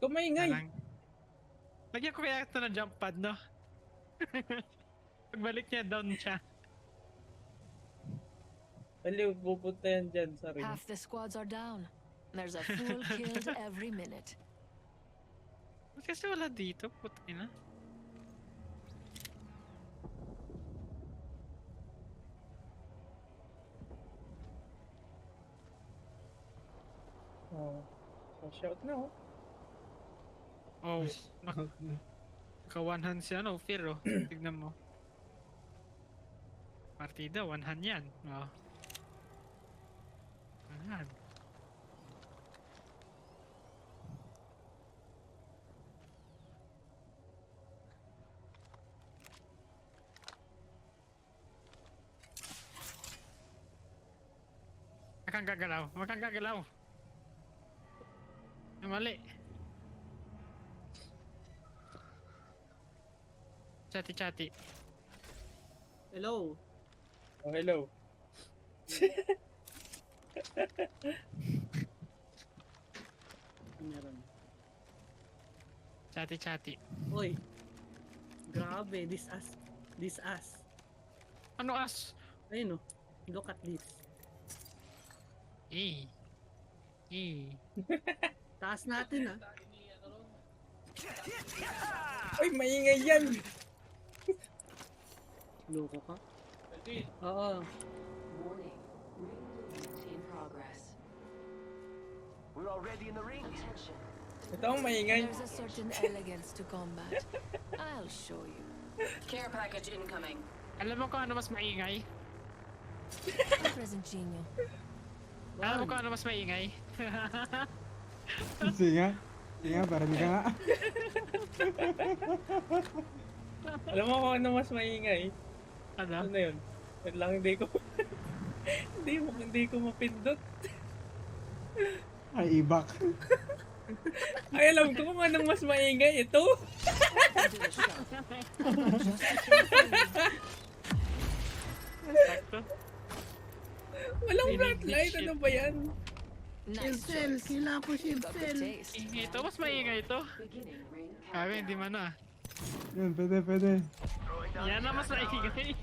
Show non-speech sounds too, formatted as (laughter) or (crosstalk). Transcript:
Kumaingay. Lang. Lagyan ko kaya ito ng jump pad, no? (laughs) Pagbalik niya, down siya. Aliw, pupunta yan dyan sa ring. Half the squads are down. There's a fool (laughs) killed every minute. Ba't kasi wala dito? Puti na. Oh. So, shout na oh. Oh, nak- Ka-one hand siya, no? Fear, (clears throat) oh. Tignan mo. Partida, one hand yan. Oh. One hand. Huwag kang gagalaw. Huwag kang gagalaw. Ay, Mali. Chati-chati. Hello. Oh, hello. Meron. Chati-chati. Oy. Grabe, this ass. This ass. Ano as? Ayun oh. Look at this. Eh. Eh. Taas natin ah. Uy, maingay yan! Loko ka. Oo. Warning. Ring movement in progress. We're already in the ring. Attention. Ito ang maingay. There's a certain elegance to combat. (laughs) I'll show you. Care package incoming. Alam mo kung ano mas maingay? Present genio. Alam mo kung ano mas maingay? Sige nga. Sige nga, para di ka nga. (laughs) Alam mo kung ano mas maingay? Ano? Ano yun? Wait lang, hindi ko... (laughs) hindi mo, hindi ko mapindot. Ay, ibak. Ay, alam ko kung anong mas maingay. Ito! Walang red light. Ano ba yan? Nice Shiftel. choice. Kailangan ko Got the shiftel. ito, mas maingay ito. Sabi, hindi man ah. Yun, pwede, pwede. Yan na mas maingay.